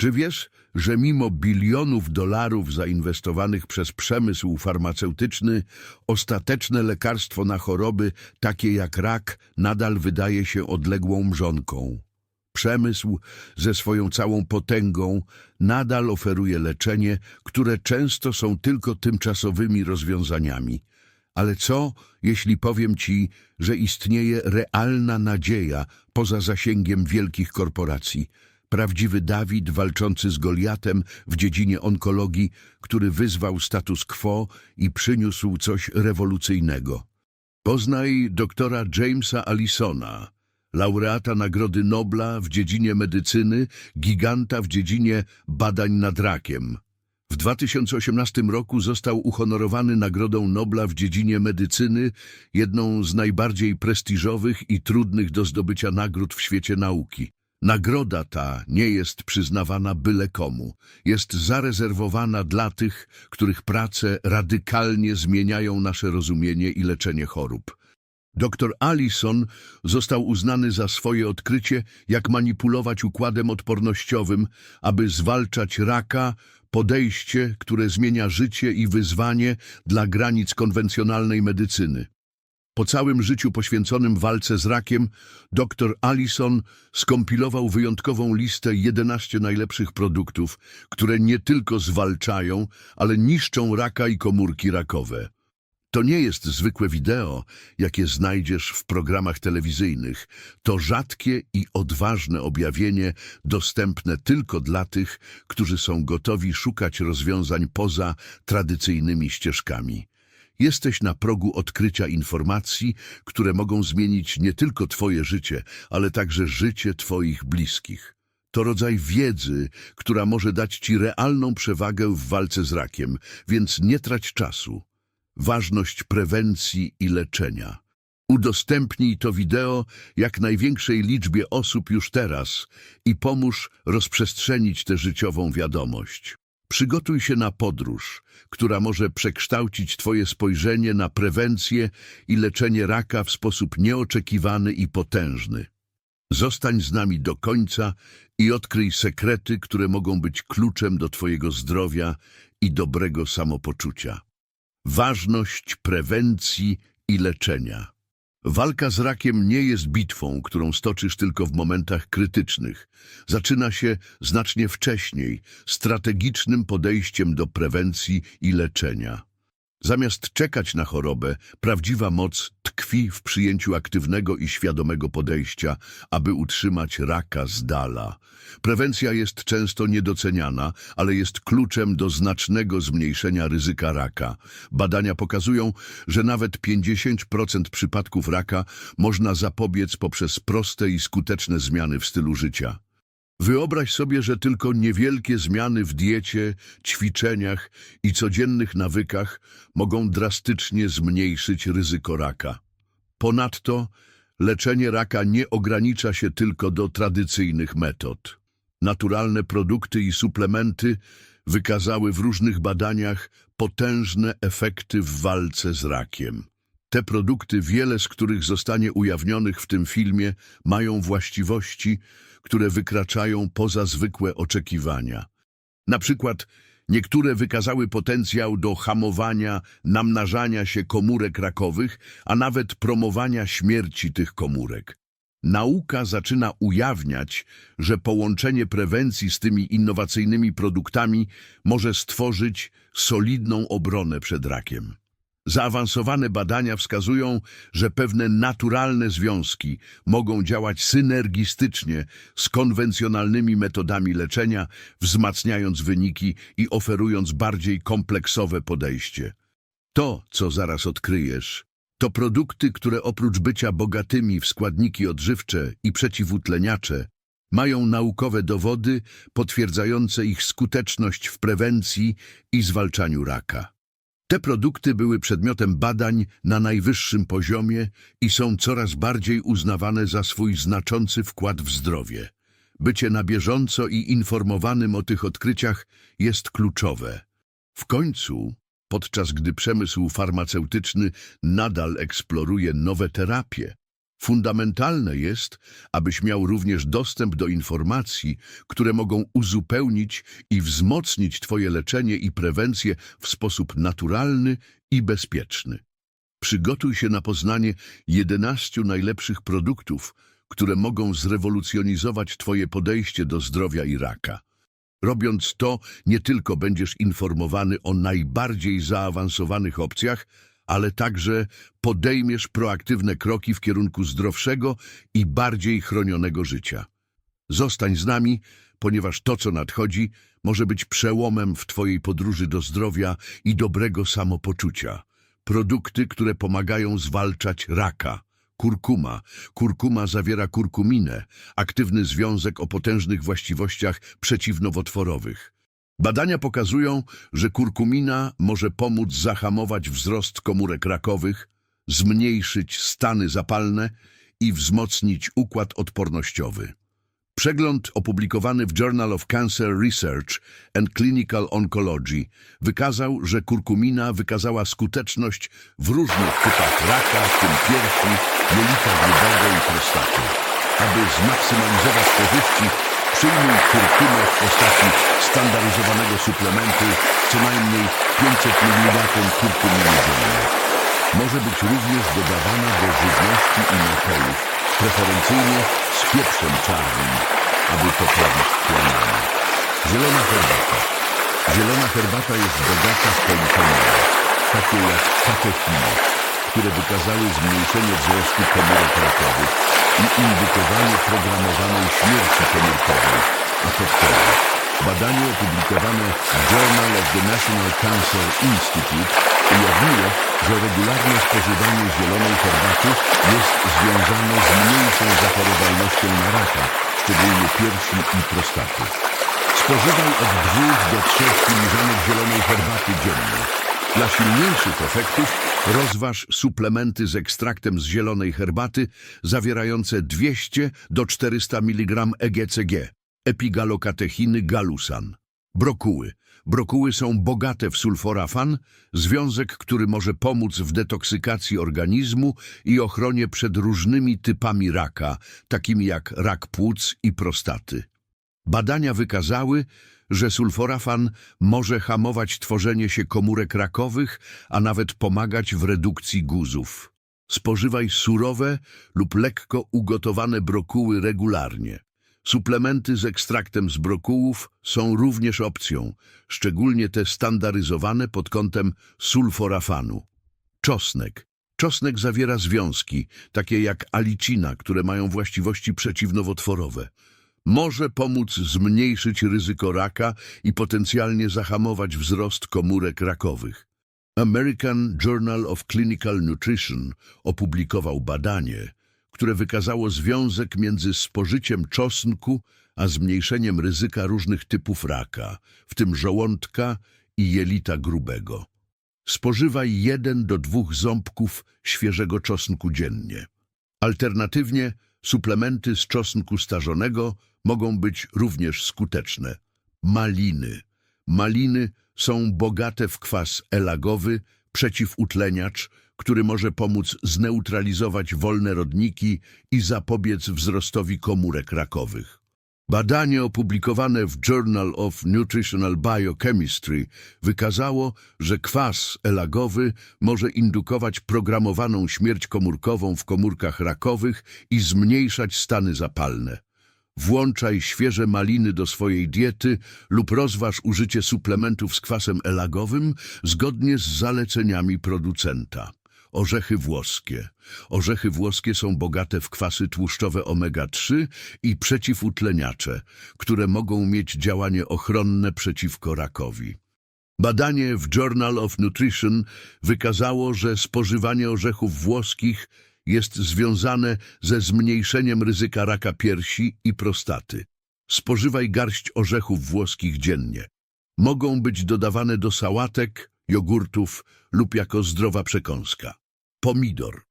Czy wiesz, że mimo bilionów dolarów zainwestowanych przez przemysł farmaceutyczny, ostateczne lekarstwo na choroby takie jak rak nadal wydaje się odległą mrzonką? Przemysł ze swoją całą potęgą nadal oferuje leczenie, które często są tylko tymczasowymi rozwiązaniami. Ale co, jeśli powiem ci, że istnieje realna nadzieja poza zasięgiem wielkich korporacji? Prawdziwy Dawid walczący z Goliatem w dziedzinie onkologii, który wyzwał status quo i przyniósł coś rewolucyjnego. Poznaj doktora Jamesa Allisona, laureata Nagrody Nobla w dziedzinie medycyny, giganta w dziedzinie badań nad rakiem. W 2018 roku został uhonorowany Nagrodą Nobla w dziedzinie medycyny, jedną z najbardziej prestiżowych i trudnych do zdobycia nagród w świecie nauki. Nagroda ta nie jest przyznawana byle komu. Jest zarezerwowana dla tych, których prace radykalnie zmieniają nasze rozumienie i leczenie chorób. Dr Allison został uznany za swoje odkrycie, jak manipulować układem odpornościowym, aby zwalczać raka, podejście, które zmienia życie i wyzwanie dla granic konwencjonalnej medycyny. Po całym życiu poświęconym walce z rakiem, dr Allison skompilował wyjątkową listę 11 najlepszych produktów, które nie tylko zwalczają, ale niszczą raka i komórki rakowe. To nie jest zwykłe wideo, jakie znajdziesz w programach telewizyjnych. To rzadkie i odważne objawienie, dostępne tylko dla tych, którzy są gotowi szukać rozwiązań poza tradycyjnymi ścieżkami. Jesteś na progu odkrycia informacji, które mogą zmienić nie tylko Twoje życie, ale także życie Twoich bliskich. To rodzaj wiedzy, która może dać Ci realną przewagę w walce z rakiem, więc nie trać czasu. Ważność prewencji i leczenia. Udostępnij to wideo jak największej liczbie osób już teraz i pomóż rozprzestrzenić tę życiową wiadomość. Przygotuj się na podróż, która może przekształcić Twoje spojrzenie na prewencję i leczenie raka w sposób nieoczekiwany i potężny. Zostań z nami do końca i odkryj sekrety, które mogą być kluczem do Twojego zdrowia i dobrego samopoczucia. Ważność prewencji i leczenia. Walka z rakiem nie jest bitwą, którą stoczysz tylko w momentach krytycznych. Zaczyna się znacznie wcześniej, strategicznym podejściem do prewencji i leczenia. Zamiast czekać na chorobę, prawdziwa moc tkwi w przyjęciu aktywnego i świadomego podejścia, aby utrzymać raka z dala. Prewencja jest często niedoceniana, ale jest kluczem do znacznego zmniejszenia ryzyka raka. Badania pokazują, że nawet 50% przypadków raka można zapobiec poprzez proste i skuteczne zmiany w stylu życia. Wyobraź sobie, że tylko niewielkie zmiany w diecie, ćwiczeniach i codziennych nawykach mogą drastycznie zmniejszyć ryzyko raka. Ponadto leczenie raka nie ogranicza się tylko do tradycyjnych metod. Naturalne produkty i suplementy wykazały w różnych badaniach potężne efekty w walce z rakiem. Te produkty, wiele z których zostanie ujawnionych w tym filmie, mają właściwości, które wykraczają poza zwykłe oczekiwania. Na przykład niektóre wykazały potencjał do hamowania namnażania się komórek rakowych, a nawet promowania śmierci tych komórek. Nauka zaczyna ujawniać, że połączenie prewencji z tymi innowacyjnymi produktami może stworzyć solidną obronę przed rakiem. Zaawansowane badania wskazują, że pewne naturalne związki mogą działać synergistycznie z konwencjonalnymi metodami leczenia, wzmacniając wyniki i oferując bardziej kompleksowe podejście. To, co zaraz odkryjesz, to produkty, które oprócz bycia bogatymi w składniki odżywcze i przeciwutleniacze, mają naukowe dowody potwierdzające ich skuteczność w prewencji i zwalczaniu raka. Te produkty były przedmiotem badań na najwyższym poziomie i są coraz bardziej uznawane za swój znaczący wkład w zdrowie. Bycie na bieżąco i informowanym o tych odkryciach jest kluczowe. W końcu, podczas gdy przemysł farmaceutyczny nadal eksploruje nowe terapie, Fundamentalne jest, abyś miał również dostęp do informacji, które mogą uzupełnić i wzmocnić Twoje leczenie i prewencję w sposób naturalny i bezpieczny. Przygotuj się na poznanie 11 najlepszych produktów, które mogą zrewolucjonizować Twoje podejście do zdrowia i raka. Robiąc to, nie tylko będziesz informowany o najbardziej zaawansowanych opcjach, ale także podejmiesz proaktywne kroki w kierunku zdrowszego i bardziej chronionego życia. Zostań z nami, ponieważ to, co nadchodzi, może być przełomem w Twojej podróży do zdrowia i dobrego samopoczucia. Produkty, które pomagają zwalczać raka. Kurkuma. Kurkuma zawiera kurkuminę, aktywny związek o potężnych właściwościach przeciwnowotworowych. Badania pokazują, że kurkumina może pomóc zahamować wzrost komórek rakowych, zmniejszyć stany zapalne i wzmocnić układ odpornościowy. Przegląd opublikowany w Journal of Cancer Research and Clinical Oncology wykazał, że kurkumina wykazała skuteczność w różnych typach raka, w tym piersi, jelita grubego i prostaty. Aby zmaksymalizować korzyści, przyjmuj kurkumę w postaci standaryzowanego suplementu co najmniej 500 mg kurkuminy dziennie. Może być również dodawana do żywności i napojów, preferencyjnie z pieprzem czarnym, aby poprawić chłonienie. Zielona herbata. Zielona herbata jest bogata w polifenole, takie jak katechiny, które wykazały zmniejszenie wzrostu komórek rakowych i indykowanie programowanej śmierci komórkowej, a podkreśla. Badanie opublikowane w Journal of the National Cancer Institute ujawniło, że regularne spożywanie zielonej herbaty jest związane z mniejszą zachorowalnością na raka, szczególnie piersi i prostaty. Spożywaj od 2 do 3 filiżanek zielonej herbaty dziennie. Dla silniejszych efektów rozważ suplementy z ekstraktem z zielonej herbaty zawierające 200 do 400 mg EGCG, epigalokatechiny galusan. Brokuły. Brokuły są bogate w sulforafan, związek, który może pomóc w detoksykacji organizmu i ochronie przed różnymi typami raka, takimi jak rak płuc i prostaty. Badania wykazały, że sulforafan może hamować tworzenie się komórek rakowych, a nawet pomagać w redukcji guzów. Spożywaj surowe lub lekko ugotowane brokuły regularnie. Suplementy z ekstraktem z brokułów są również opcją, szczególnie te standaryzowane pod kątem sulforafanu. Czosnek. Czosnek zawiera związki, takie jak alicina, które mają właściwości przeciwnowotworowe. Może pomóc zmniejszyć ryzyko raka i potencjalnie zahamować wzrost komórek rakowych. American Journal of Clinical Nutrition opublikował badanie, które wykazało związek między spożyciem czosnku a zmniejszeniem ryzyka różnych typów raka, w tym żołądka i jelita grubego. Spożywaj jeden do dwóch ząbków świeżego czosnku dziennie. Alternatywnie suplementy z czosnku starzonego mogą być również skuteczne. Maliny. Maliny są bogate w kwas elagowy, przeciwutleniacz, który może pomóc zneutralizować wolne rodniki i zapobiec wzrostowi komórek rakowych. Badanie opublikowane w Journal of Nutritional Biochemistry wykazało, że kwas elagowy może indukować programowaną śmierć komórkową w komórkach rakowych i zmniejszać stany zapalne. Włączaj świeże maliny do swojej diety lub rozważ użycie suplementów z kwasem elagowym zgodnie z zaleceniami producenta. Orzechy włoskie. Orzechy włoskie są bogate w kwasy tłuszczowe omega-3 i przeciwutleniacze, które mogą mieć działanie ochronne przeciwko rakowi. Badanie w Journal of Nutrition wykazało, że spożywanie orzechów włoskich jest związane ze zmniejszeniem ryzyka raka piersi i prostaty. Spożywaj garść orzechów włoskich dziennie. Mogą być dodawane do sałatek, jogurtów lub jako zdrowa przekąska. Pomidor.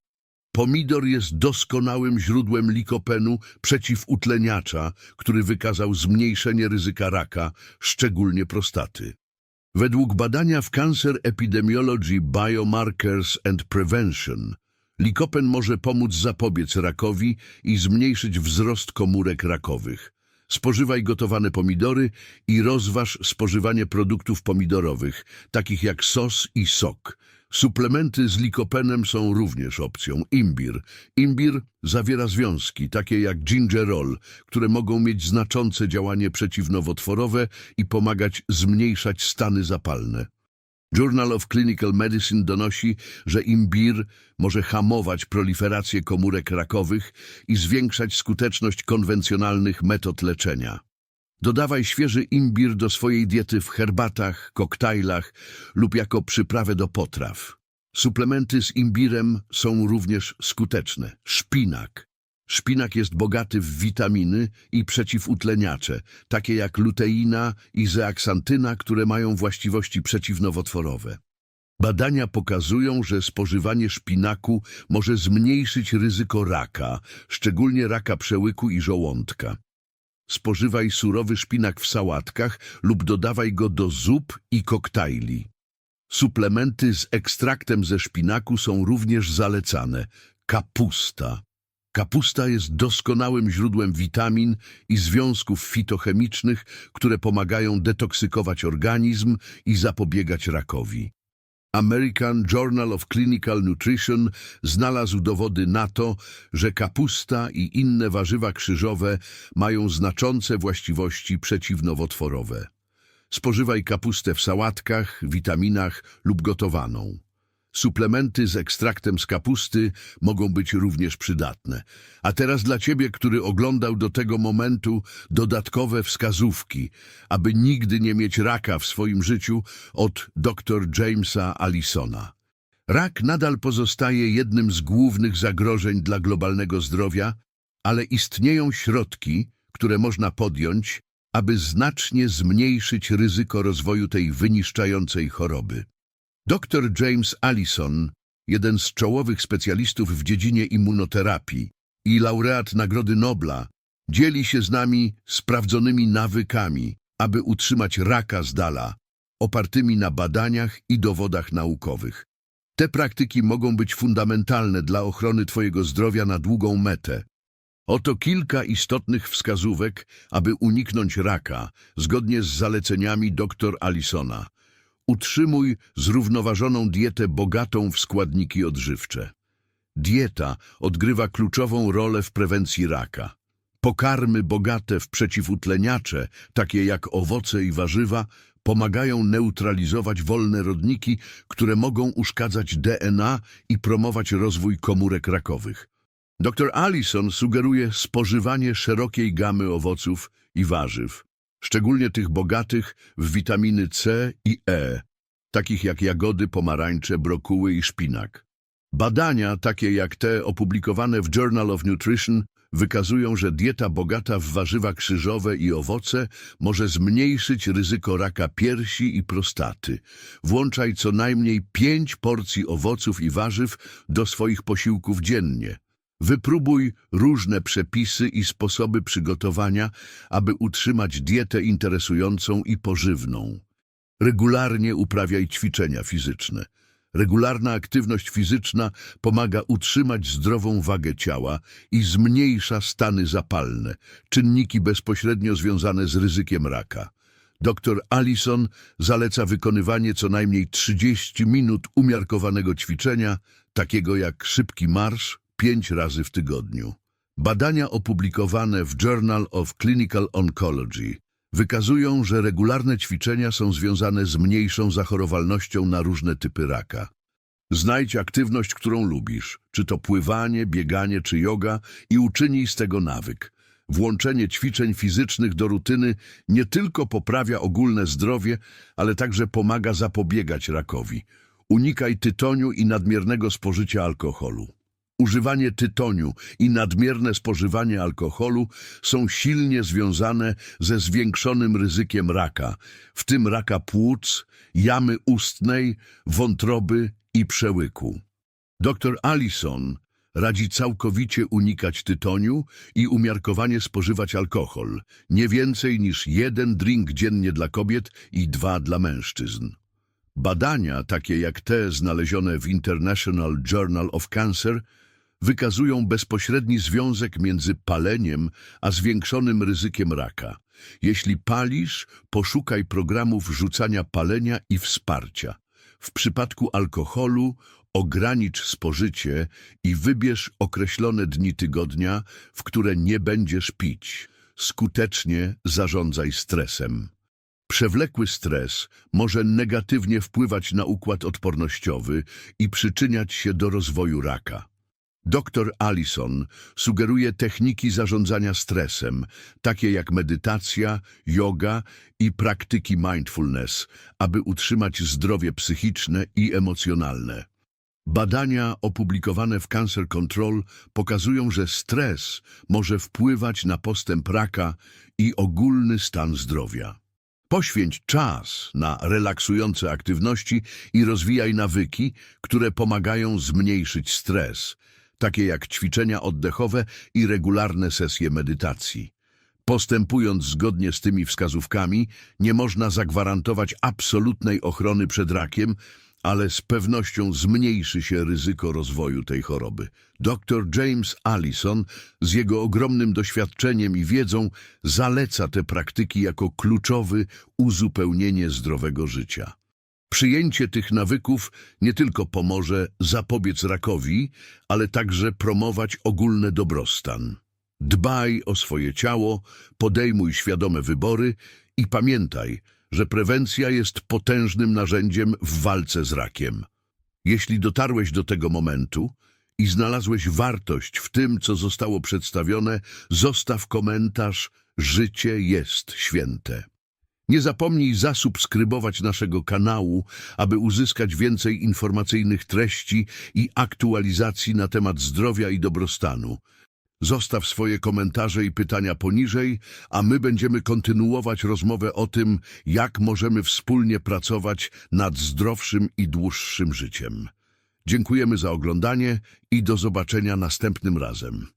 Pomidor jest doskonałym źródłem likopenu przeciwutleniacza, który wykazał zmniejszenie ryzyka raka, szczególnie prostaty. Według badania w Cancer Epidemiology Biomarkers and Prevention Likopen może pomóc zapobiec rakowi i zmniejszyć wzrost komórek rakowych. Spożywaj gotowane pomidory i rozważ spożywanie produktów pomidorowych, takich jak sos i sok. Suplementy z likopenem są również opcją. Imbir. Imbir zawiera związki, takie jak gingerol, które mogą mieć znaczące działanie przeciwnowotworowe i pomagać zmniejszać stany zapalne. Journal of Clinical Medicine donosi, że imbir może hamować proliferację komórek rakowych i zwiększać skuteczność konwencjonalnych metod leczenia. Dodawaj świeży imbir do swojej diety w herbatach, koktajlach lub jako przyprawę do potraw. Suplementy z imbirem są również skuteczne. Szpinak. Szpinak jest bogaty w witaminy i przeciwutleniacze, takie jak luteina i zeaksantyna, które mają właściwości przeciwnowotworowe. Badania pokazują, że spożywanie szpinaku może zmniejszyć ryzyko raka, szczególnie raka przełyku i żołądka. Spożywaj surowy szpinak w sałatkach lub dodawaj go do zup i koktajli. Suplementy z ekstraktem ze szpinaku są również zalecane. Kapusta. Kapusta jest doskonałym źródłem witamin i związków fitochemicznych, które pomagają detoksykować organizm i zapobiegać rakowi. American Journal of Clinical Nutrition znalazł dowody na to, że kapusta i inne warzywa krzyżowe mają znaczące właściwości przeciwnowotworowe. Spożywaj kapustę w sałatkach, witaminach lub gotowaną. Suplementy z ekstraktem z kapusty mogą być również przydatne. A teraz dla Ciebie, który oglądał do tego momentu dodatkowe wskazówki, aby nigdy nie mieć raka w swoim życiu od dr Jamesa Allisona. Rak nadal pozostaje jednym z głównych zagrożeń dla globalnego zdrowia, ale istnieją środki, które można podjąć, aby znacznie zmniejszyć ryzyko rozwoju tej wyniszczającej choroby. Dr James Allison, jeden z czołowych specjalistów w dziedzinie immunoterapii i laureat Nagrody Nobla, dzieli się z nami sprawdzonymi nawykami, aby utrzymać raka z dala, opartymi na badaniach i dowodach naukowych. Te praktyki mogą być fundamentalne dla ochrony Twojego zdrowia na długą metę. Oto kilka istotnych wskazówek, aby uniknąć raka, zgodnie z zaleceniami dr Allisona. Utrzymuj zrównoważoną dietę bogatą w składniki odżywcze. Dieta odgrywa kluczową rolę w prewencji raka. Pokarmy bogate w przeciwutleniacze, takie jak owoce i warzywa, pomagają neutralizować wolne rodniki, które mogą uszkadzać DNA i promować rozwój komórek rakowych. Dr Allison sugeruje spożywanie szerokiej gamy owoców i warzyw, szczególnie tych bogatych w witaminy C i E, takich jak jagody, pomarańcze, brokuły i szpinak. Badania, takie jak te opublikowane w Journal of Nutrition, wykazują, że dieta bogata w warzywa krzyżowe i owoce może zmniejszyć ryzyko raka piersi i prostaty. Włączaj co najmniej 5 porcji owoców i warzyw do swoich posiłków dziennie. Wypróbuj różne przepisy i sposoby przygotowania, aby utrzymać dietę interesującą i pożywną. Regularnie uprawiaj ćwiczenia fizyczne. Regularna aktywność fizyczna pomaga utrzymać zdrową wagę ciała i zmniejsza stany zapalne, czynniki bezpośrednio związane z ryzykiem raka. Dr Allison zaleca wykonywanie co najmniej 30 minut umiarkowanego ćwiczenia, takiego jak szybki marsz, pięć razy w tygodniu. Badania opublikowane w Journal of Clinical Oncology wykazują, że regularne ćwiczenia są związane z mniejszą zachorowalnością na różne typy raka. Znajdź aktywność, którą lubisz, czy to pływanie, bieganie czy yoga i uczynij z tego nawyk. Włączenie ćwiczeń fizycznych do rutyny nie tylko poprawia ogólne zdrowie, ale także pomaga zapobiegać rakowi. Unikaj tytoniu i nadmiernego spożycia alkoholu. Używanie tytoniu i nadmierne spożywanie alkoholu są silnie związane ze zwiększonym ryzykiem raka, w tym raka płuc, jamy ustnej, wątroby i przełyku. Dr Allison radzi całkowicie unikać tytoniu i umiarkowanie spożywać alkohol, nie więcej niż jeden drink dziennie dla kobiet i dwa dla mężczyzn. Badania, takie jak te znalezione w International Journal of Cancer, wykazują bezpośredni związek między paleniem a zwiększonym ryzykiem raka. Jeśli palisz, poszukaj programów rzucania palenia i wsparcia. W przypadku alkoholu ogranicz spożycie i wybierz określone dni tygodnia, w które nie będziesz pić. Skutecznie zarządzaj stresem. Przewlekły stres może negatywnie wpływać na układ odpornościowy i przyczyniać się do rozwoju raka. Dr Allison sugeruje techniki zarządzania stresem, takie jak medytacja, yoga i praktyki mindfulness, aby utrzymać zdrowie psychiczne i emocjonalne. Badania opublikowane w Cancer Control pokazują, że stres może wpływać na postęp raka i ogólny stan zdrowia. Poświęć czas na relaksujące aktywności i rozwijaj nawyki, które pomagają zmniejszyć stres, takie jak ćwiczenia oddechowe i regularne sesje medytacji. Postępując zgodnie z tymi wskazówkami, nie można zagwarantować absolutnej ochrony przed rakiem, ale z pewnością zmniejszy się ryzyko rozwoju tej choroby. Dr James Allison z jego ogromnym doświadczeniem i wiedzą zaleca te praktyki jako kluczowy uzupełnienie zdrowego życia. Przyjęcie tych nawyków nie tylko pomoże zapobiec rakowi, ale także promować ogólny dobrostan. Dbaj o swoje ciało, podejmuj świadome wybory i pamiętaj, że prewencja jest potężnym narzędziem w walce z rakiem. Jeśli dotarłeś do tego momentu i znalazłeś wartość w tym, co zostało przedstawione, zostaw komentarz Życie jest święte. Nie zapomnij zasubskrybować naszego kanału, aby uzyskać więcej informacyjnych treści i aktualizacji na temat zdrowia i dobrostanu. Zostaw swoje komentarze i pytania poniżej, a my będziemy kontynuować rozmowę o tym, jak możemy wspólnie pracować nad zdrowszym i dłuższym życiem. Dziękujemy za oglądanie i do zobaczenia następnym razem.